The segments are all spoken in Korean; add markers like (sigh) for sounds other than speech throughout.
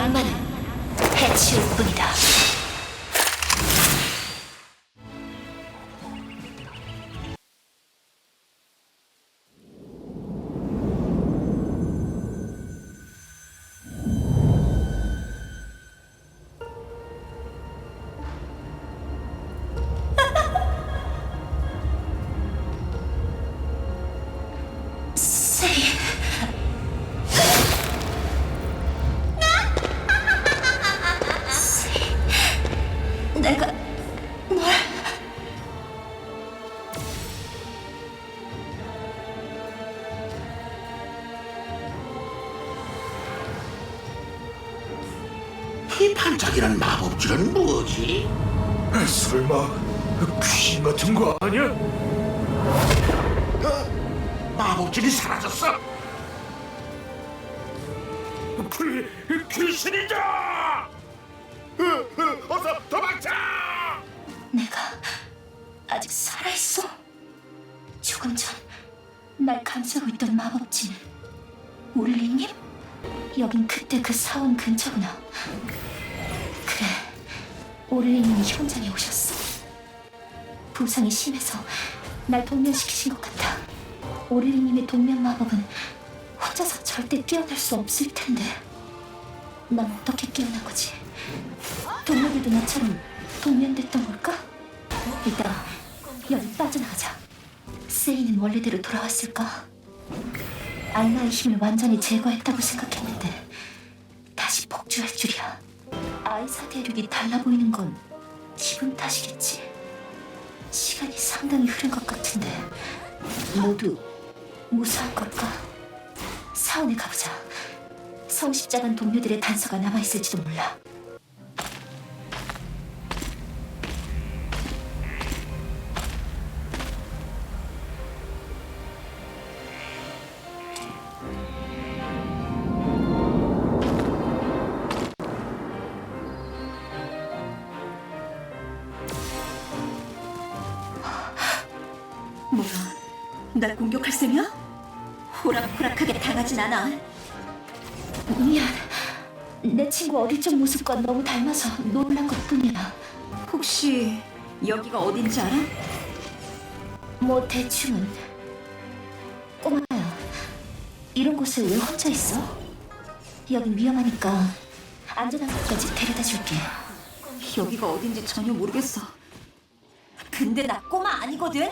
악마는 해치울 뿐 내가 뭘 이 반짝이는 마법줄은 뭐지? 설마 귀신 같은 거 아니야? 마법줄이 사라졌어. 귀, 귀신이다! 조금 전 날 감싸고 있던 마법진 울리님? 여긴 그때 그 사원 근처구나 그래 울리님이 현장에 오셨어 부상이 심해서 날 동면시키신 것 같아 오릴리님의 동면 마법은 혼자서 절대 깨어날 수 없을 텐데 난 어떻게 깨어난 거지? 동료들도 나처럼 동면됐던 걸까? 일단 여기 빠져나가자. 세이는 원래대로 돌아왔을까? 악마의 힘을 완전히 제거했다고 생각했는데 다시 복주할 줄이야. 아이사 대륙이 달라 보이는 건 기분 탓이겠지. 시간이 상당히 흐른 것 같은데 모두 무사한 걸까? 사원에 가보자. 성십자간 동료들의 단서가 남아있을지도 몰라. 뭐야? 날 공격할 셈이야? 호락호락하게 당하진 않아. 미안. 내 친구 어릴 적 모습과 너무 닮아서 놀란 것 뿐이야. 혹시 여기가 어딘지 알아? 뭐 대충은. 꼬마야, 이런 곳에 왜 혼자 있어? 여긴 위험하니까 안전한 곳까지 데려다 줄게. 여기가 어딘지 전혀 모르겠어. 근데 나 꼬마 아니거든?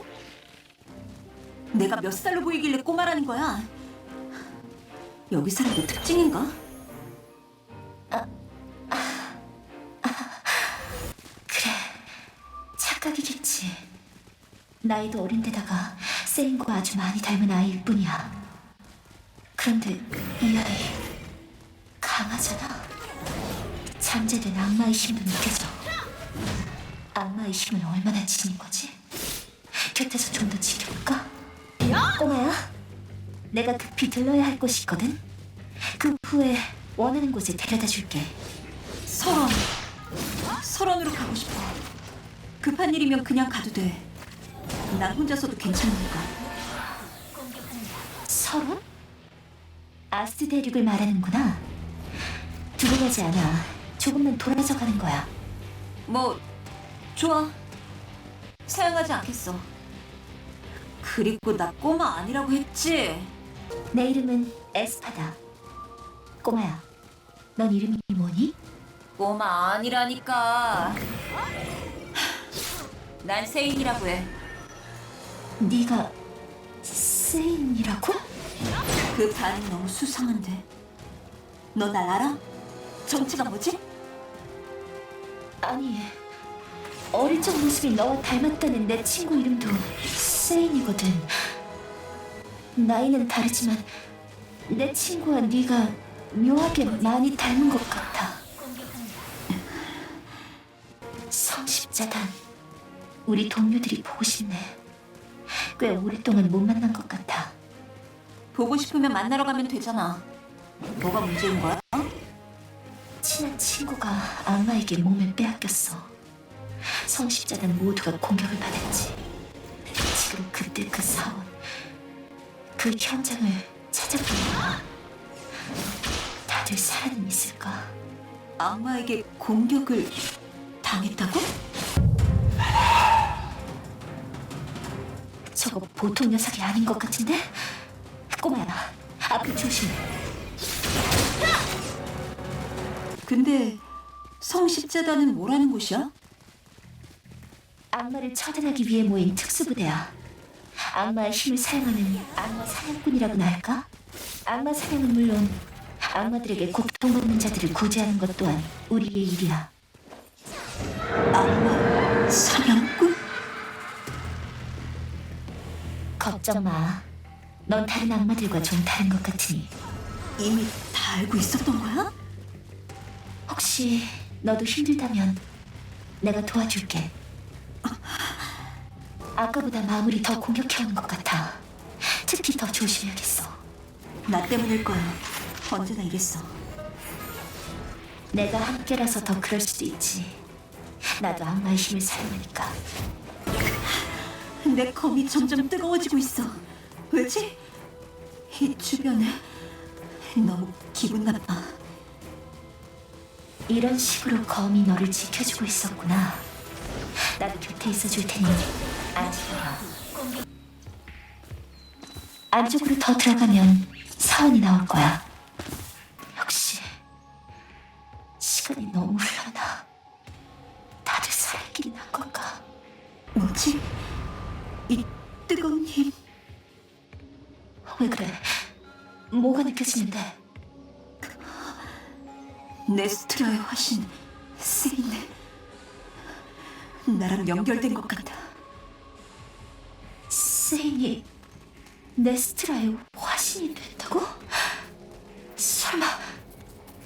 내가 몇 살로 보이길래 꼬마라는 거야? 여기 사람들 특징인가? 그래, 착각이겠지. 나이도 어린데다가 세인과 아주 많이 닮은 아이일 뿐이야. 그런데 이 아이 강하잖아. 잠재된 악마의 힘도 느껴져. 악마의 힘을 얼마나 지닌 거지? 곁에서 좀 더 지켜볼까? 꼬마야, 내가 급히 들러야 할 곳이 있거든. 그 후에 원하는 곳에 데려다 줄게. 설원. 설원으로 가고 싶어. 급한 일이면 그냥 가도 돼. 난 혼자서도 괜찮으니까. 서론? 아스 대륙을 말하는구나. 두고 가지 않아. 조금만 돌아서 가는 거야. 뭐 좋아. 사용하지 않겠어. 그리고 나 꼬마 아니라고 했지? 내 이름은 에스파다. 꼬마야, 넌 이름이 뭐니? 꼬마 아니라니까. 난 세인이라고 해. 네가 세인이라고? 그 반응 너무 수상한데. 너 날 알아? 정체가 뭐지? 아니, 어릴 적 모습이 너와 닮았다는 내 친구 이름도 세인이거든. 나이는 다르지만 내 친구와 네가 묘하게 많이 닮은 것 같아. 성십자단, 우리 동료들이 보고 싶네. 꽤 오랫동안 못 만난 것 같아. 보고 싶으면 만나러 가면 되잖아. 뭐가 문제인 거야? 친한 친구가 악마에게 몸을 빼앗겼어. 성십자단 모두가 공격을 받았지. 지금 그때 그 사원, 그 현장을 찾아보는 거야. 다들 살아는 있을까? 악마에게 공격을 당했다고? 저거 보통 녀석이 아닌 것 같은데? 꼬마야, 앞을 조심해. 근데 성십자단은 뭐라는 곳이야? 악마를 처단하기 위해 모인 특수부대야. 악마의 힘을 사용하는 악마 사냥꾼이라고나 할까? 악마 사냥은 물론 악마들에게 고통받는 자들을 구제하는 것 또한 우리의 일이야. 악마 사냥꾼? 걱정 마. 넌 다른 악마들과 좀 다른 것 같으니 이미 다 알고 있었던 거야? 혹시 너도 힘들다면 내가 도와줄게. 아까보다 마무리 더 공격해오는 것 같아. 특히 더 조심해야겠어. 나 때문일 거야. 언제나 이랬어. 내가 함께라서 더 그럴 수도 있지. 나도 악마의 힘을 사용하니까. 내 검이 점점 뜨거워지고 있어. 왜지? 이 주변에 너무 기분 나빠. 이런 식으로 검이 너를 지켜주고 있었구나. 나도 곁에 있어줄 테니 안심해라. 안쪽으로 더 들어가면 사원이 나올 거야. 역시 시간이 너무 흘러나. 다들 살 길이 난 걸까? 뭐지? 이 뜨거운 힘. 왜 그래? 뭐가 느껴지는데? 네스트라의 화신 세인네. 나랑 연결된 것 같아. 세인이 네스트라의 화신이 됐다고? 설마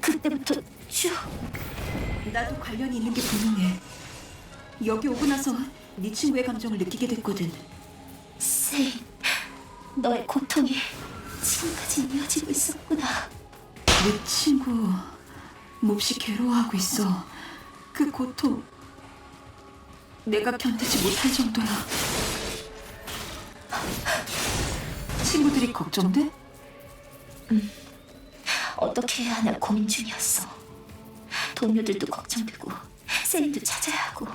그때부터 쭉 나도 관련이 있는 게 분명해. 여기 오고 나서 네 친구의 감정을 느끼게 됐거든. 세인 너의 고통이 지금까지 이어지고 있었구나 네 친구 몹시 괴로워하고 있어. 그 고통 내가 견디지 못할 정도야. 친구들이 걱정돼? 어떻게 해야 하나 고민 중이었어 동료들도 걱정되고 세인도 찾아야 하고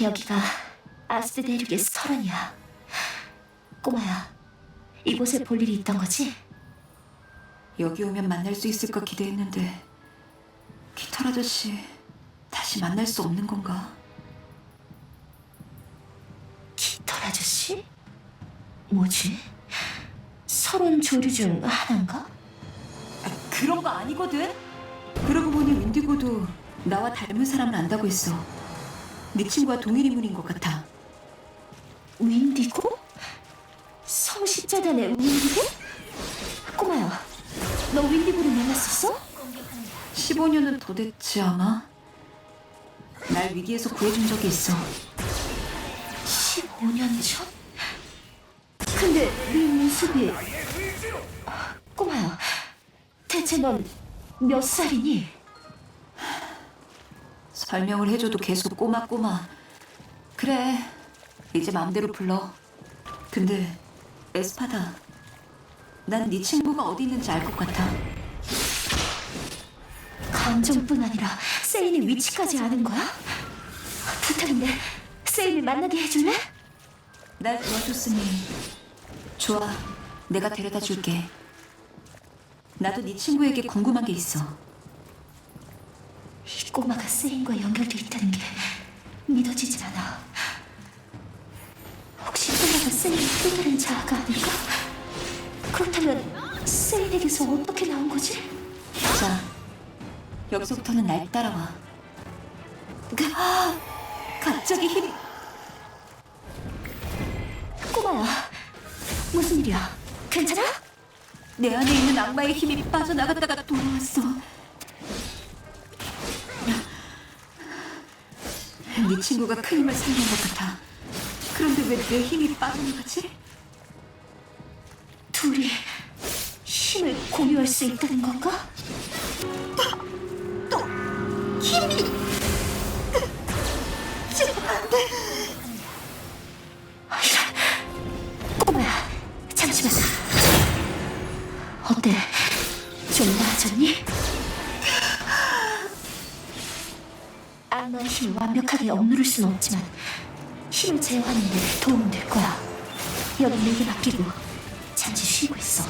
여기가 아스 대륙의 설원이야 꼬마야 이곳에 볼 일이 있던 거지? 여기 오면 만날 수 있을까 기대했는데 깃털 아저씨 다시 만날 수 없는 건가? 깃털 아저씨? 뭐지? 서론 조류 중 하나인가? 그런 거 아니거든. 그러고 보니 윈디고도 나와 닮은 사람을 안다고 했어. 네 친구와 동일 인물인 것 같아. 윈디고? 성십자단의 윈디고? 꼬마야, 너 윈디고를 만났었어? 15년은 더 됐지 아마. 날 위기에서 구해준 적이 있어. 15년 전? 근데 네 모습이... 꼬마야, 대체 넌 몇 살이니? 설명을 해줘도 계속 꼬마꼬마. 그래, 이제 마음대로 불러. 근데 에스파다, 난 네 친구가 어디 있는지 알 것 같아. 감정뿐 아니라 세인의 위치까지 아는 거야? 부탁인데 세인을 만나게 해줄래? 날 도와줬으니 좋아, 내가 데려다 줄게. 나도 네 친구에게 궁금한 게 있어. 이 꼬마가 세인과 연결돼 있다는 게 믿어지질 않아. 혹시 꼬마가 세인의 또 다른 자아가 아닐까? 그렇다면 세인에게서 어떻게 나온 거지? 자, 여기서부터는 날 따라와. 그, 아, 갑자기 힘이 꼬마야, 무슨 일이야? 괜찮아? 내 안에 있는 악마의 힘이 빠져나갔다가 돌아왔어. 네 친구가 큰 힘을 살린 것 같아. 그런데 왜 내 힘이 빠져나가지? 둘이 힘을 공유할 수 있다는 건가? 또또 힘이 이런 꼬마야 잠시만 어때? 좀 나아졌니? 악마의 힘을 완벽하게 억누를 순 없지만 힘을 제어하는 데 도움이 될 거야 여기 내게 맡기고 쉬고 있어.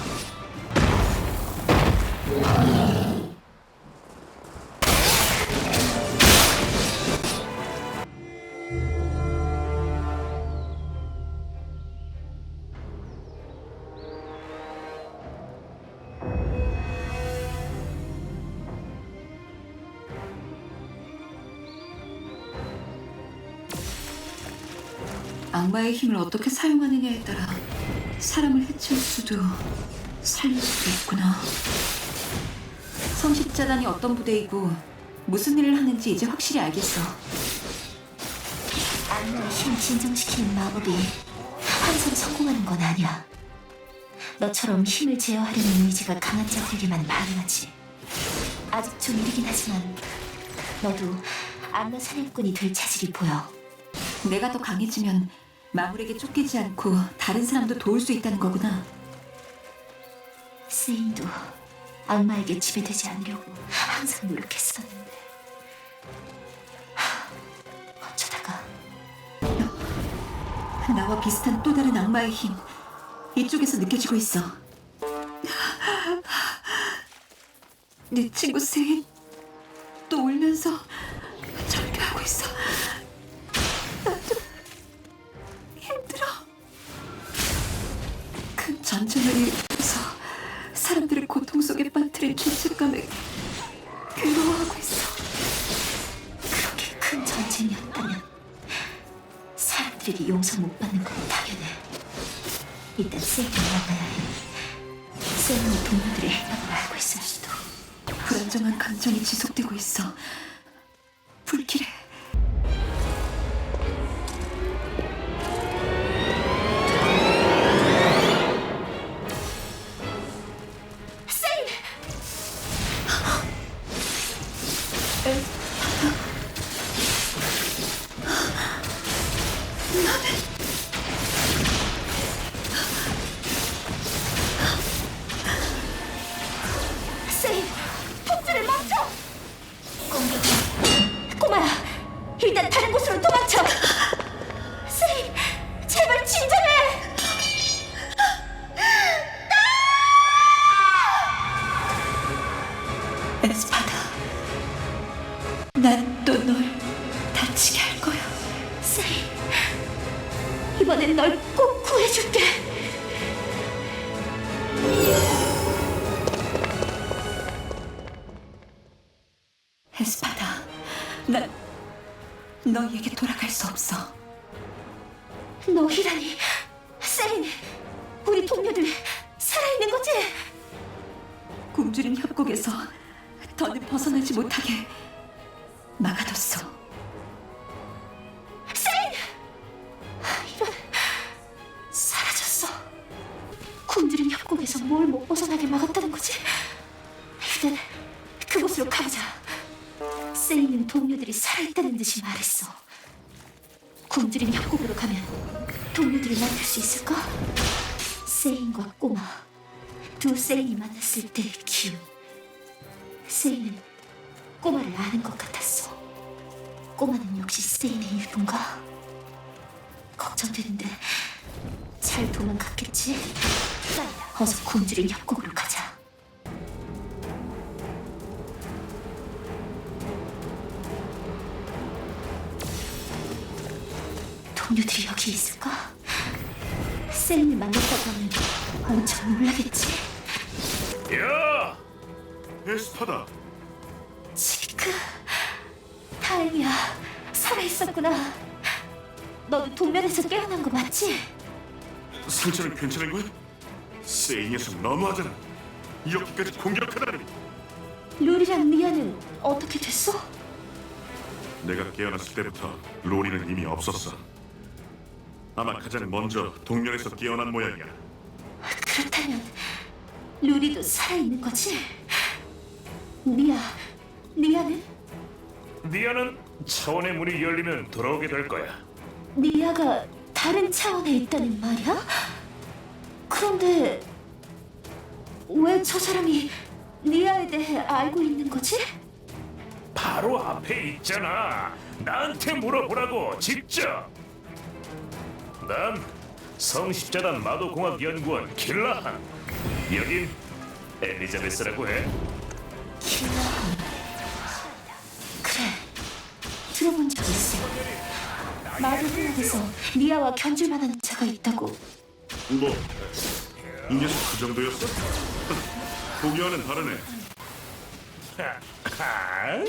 악마의 힘을 어떻게 사용하느냐에 따라 사람을 해칠 수도 살릴 수도 있구나. 성십자단이 어떤 부대이고 무슨 일을 하는지 이제 확실히 알겠어. 악마의 힘을 진정시키는 마법이 항상 성공하는 건 아니야. 너처럼 힘을 제어하려는 의지가 강한 자들에게만 반응하지. 아직 좀 이르긴 하지만 너도 악마 사냥꾼이 될 차질이 보여. 내가 더 강해지면 마물에게 쫓기지 않고 다른 사람도 도울 수 있다는 거구나. 세인도 악마에게 지배되지 않으려고 항상 노력했었는데 하, 어쩌다가 나와 비슷한 또 다른 악마의 힘 이쪽에서 느껴지고 있어. 네 친구 세인 또 울면서 절규하고 있어. 나도 전쟁을 일으켜서 사람들을 고통 속에 빠뜨린 죄책감에 괴로워하고 있어. 그렇게 큰 전쟁이었다면 사람들에게 용서 못 받는 건 당연해. 일단 세인을 만나야 해. 세인이 동료들의 행방을 알고 있을 수도. 불안정한 감정이 지속되고 있어. 불길에 굶주린 협곡에서 더는 벗어나지 못하게 막아뒀어. 세인! 이런, 사라졌어. 굶주린 협곡에서 뭘 못 벗어나게 막았다는 거지? 일단 그곳으로 가보자. 세인은 동료들이 살아있다는 듯이 말했어. 굶주린 협곡으로 가면 동료들을 만날 수 있을까? 세인과 꼬마 두 세인이 만났을 때의 기운. 세인은 꼬마를 아는 것 같았어. 꼬마는 역시 세인의 일부인가? 걱정되는데 잘 도망갔겠지? 어서 굶주린 협곡으로 가자. 맞지? 상처는 괜찮은 거야? 세이 녀석 너무하잖아. 이렇게까지 공격하다니. 룰이랑 미아는 어떻게 됐어? 내가 깨어났을 때부터 로리는 이미 없었어. 아마 가장 먼저 동면에서 깨어난 모양이야. 그렇다면 루리도 살아있는 거지? 미아, 미아는? 니아는 차원의 문이 열리면 돌아오게 될 거야. 미아가 다른 차원에 있다는 말이야? 그런데 왜 저 사람이 리아에 대해 알고 있는 거지? 바로 앞에 있잖아. 나한테 물어보라고 직접. 난 성십자단 마도공학 연구원 길라한. 여긴 엘리자베스라고 해. 그래, 들어본 적 있어. 마루공학에서 리아와 견줄 만한 자가 있다고. 뭐, 이 녀석 그 정도였어? 보기와는 다르네. 하?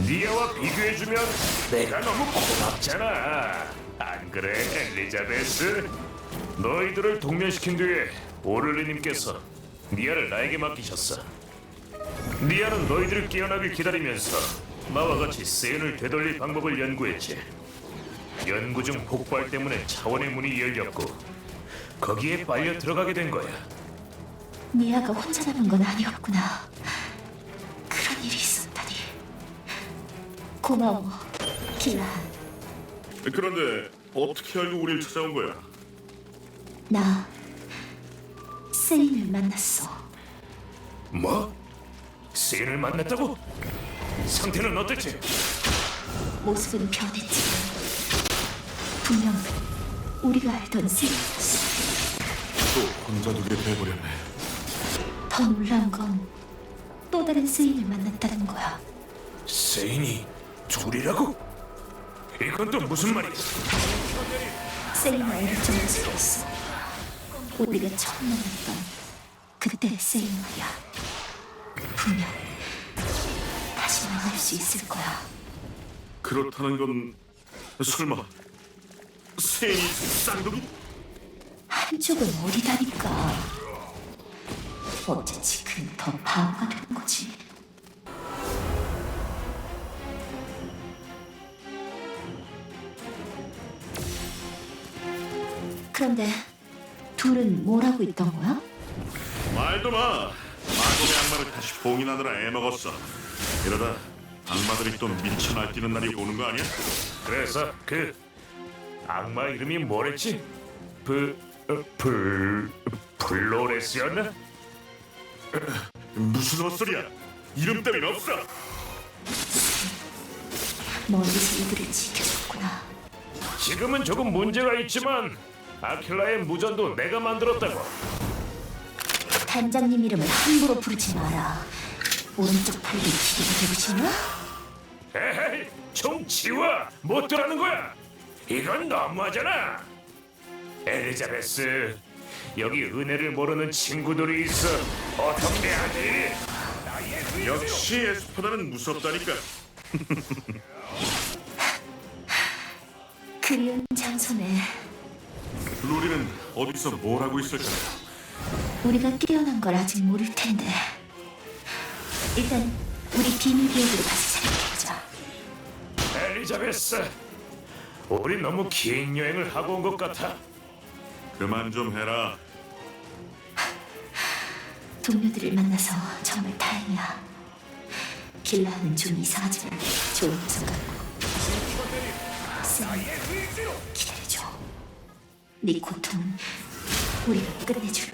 니아와 비교해주면 내가 너무 고맙잖아. 안 그래, 엘리자베스? 너희들을 동면시킨 뒤에 오를리님께서 니아를 나에게 맡기셨어. 니아는 너희들을 깨어나길 기다리면서 나와 같이 세인을 되돌릴 방법을 연구했지. 연구 중 폭발 때문에 차원의 문이 열렸고 거기에 빨려 들어가게 된 거야. 리아가 혼자 남은 건 아니었구나. 그런 일이 있었다니. 고마워, 길라. 그런데 어떻게 알고 우리를 찾아온 거야? 나 세인을 만났어. 뭐? 세인을 만났다고? 상태는 어땠지? 모습은 변했지만 분명 우리가 알던 세인이었어. 또 혼자 두게 돼버렸네. 더 놀라운 건 또 다른 세인을 만났다는 거야. 세인이 둘이라고? 이건 또 무슨 말이야? 적 모습이 있어. 우리가 처음 만났던 그때의 세인 말이야. 분명 다시 만날 수 있을 거야. 그렇다는 건 설마 세인이 쌍둥이? 한쪽은 어리다니까. 어쩌지 그는 더 바보가 되는 거지. 그런데 둘은 뭘 하고 있던 거야? 말도 마. 마법의 악마를 다시 봉인하느라 애먹었어. 이러다 악마들이 또 미쳐 날뛰는 날이 오는 거 아니야? 그래서 그 악마 이름이 뭐랬지? 브... 어, 불... 플로레스였나? (clears throat) 무슨 헛소리야? 이름 따윈 없어. 멀리서 이들을 지켜줬구나. 지금은 조금 문제가 있지만 아킬라의 무전도 내가 만들었다고 단장님 이름을 함부로 부르지 마라. 오른쪽 팔도 기계가 되고 싶나? 에헤이 좀 치워 못 들어는 거야 이건 너무하잖아 엘리자베스 여기 은혜를 모르는 친구들이 있어 어떻게 하지? 역시 에스파다는 무섭다니까. 그리운 장소네. 루리는 어디서 뭘 하고 있을까? 우리가 깨어난 걸 아직 모를 텐데. 일단 우리 비밀 기억으로 다시 생각해보자. 엘리자베스 우리 너무 긴 여행을 하고 온 것 같아 그만 좀 해라. 동료들을 만나서 정말 다행이야. 길라는 좀 이상하지만 좋은 녀석 같고. 쌤, 기다려줘. 네 고통은 우리가 끝내줄게.